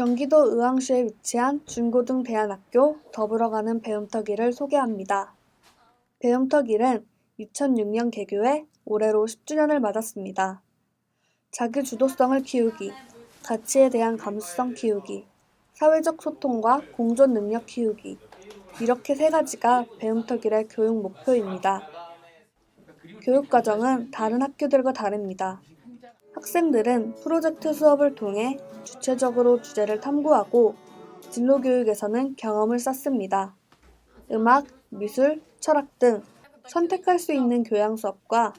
경기도 의왕시에 위치한 중고등대안학교 더불어가는 배움터기를 소개합니다. 배움터기는 2006년 개교해 올해로 10주년을 맞았습니다. 자기 주도성을 키우기, 가치에 대한 감수성 키우기, 사회적 소통과 공존 능력 키우기, 이렇게 세 가지가 배움터기의 교육 목표입니다. 교육 과정은 다른 학교들과 다릅니다. 학생들은 프로젝트 수업을 통해 주체적으로 주제를 탐구하고 진로 교육에서는 경험을 쌓습니다. 음악, 미술, 철학 등 선택할 수 있는 교양 수업과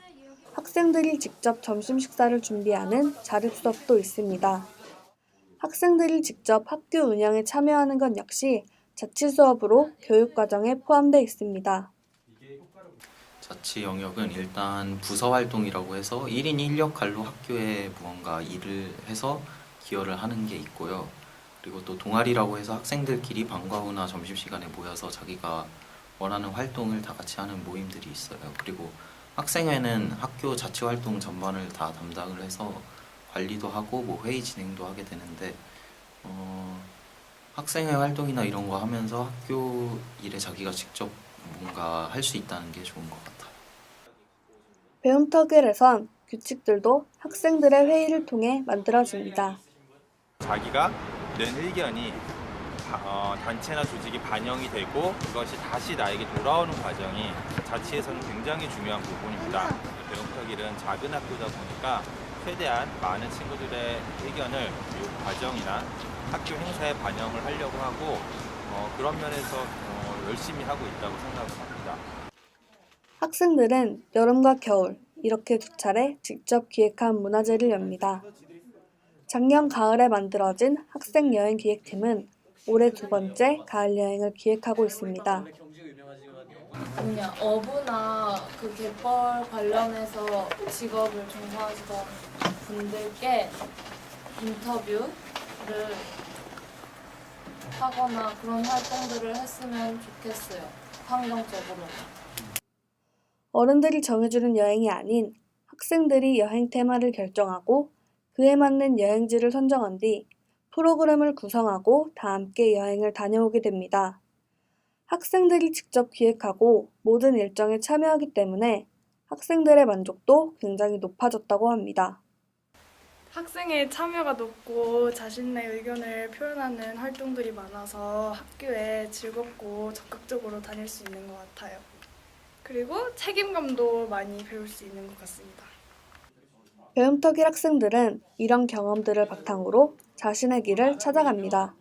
학생들이 직접 점심 식사를 준비하는 자립 수업도 있습니다. 학생들이 직접 학교 운영에 참여하는 것 역시 자치 수업으로 교육 과정에 포함되어 있습니다. 자치 영역은 일단 부서 활동이라고 해서 1인 1역할로 학교에 무언가 일을 해서 기여를 하는 게 있고요. 그리고 또 동아리라고 해서 학생들끼리 방과 후나 점심시간에 모여서 자기가 원하는 활동을 다 같이 하는 모임들이 있어요. 그리고 학생회는 학교 자치 활동 전반을 다 담당을 해서 관리도 하고 뭐 회의 진행도 하게 되는데 어, 학생회 활동이나 이런 거 하면서 학교 일에 자기가 직접 뭔가 할 수 있다는 게 좋은 것 같아요. 배움터 글에선 규칙들도 학생들의 회의를 통해 만들어집니다. 자기가 낸 의견이 다- 어, 단체나 조직이 반영이 되고 그것이 다시 나에게 돌아오는 과정이 자치에서는 굉장히 중요한 부분입니다. 배움터 길은 작은 학교다 보니까 최대한 많은 친구들의 의견을 이 과정이나 학교 행사에 반영을 하려고 하고 어, 그런 면에서 어, 열심히 하고 있다고 생각을 합니다. 학생들은 여름과 겨울 이렇게 두 차례 직접 기획한 문화제를 엽니다. 작년 가을에 만들어진 학생 여행 기획팀은 올해 두 번째 가을 여행을 기획하고 있습니다. 그냥 어부나 그 갯벌 관련해서 직업을 종사하시던 분들께 인터뷰를 하거나 그런 활동들을 했으면 좋겠어요. 환경적으로. 어른들이 정해주는 여행이 아닌 학생들이 여행 테마를 결정하고 그에 맞는 여행지를 선정한 뒤 프로그램을 구성하고 다 함께 여행을 다녀오게 됩니다. 학생들이 직접 기획하고 모든 일정에 참여하기 때문에 학생들의 만족도 굉장히 높아졌다고 합니다. 학생의 참여가 높고 자신의 의견을 표현하는 활동들이 많아서 학교에 즐겁고 적극적으로 다닐 수 있는 것 같아요. 그리고 책임감도 많이 배울 수 있는 것 같습니다. 배움터길 학생들은 이런 경험들을 바탕으로 자신의 길을 찾아갑니다.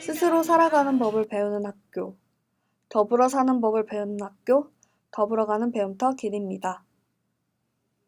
스스로 살아가는 법을 배우는 학교, 더불어 사는 법을 배우는 학교, 더불어 가는 배움터 길입니다.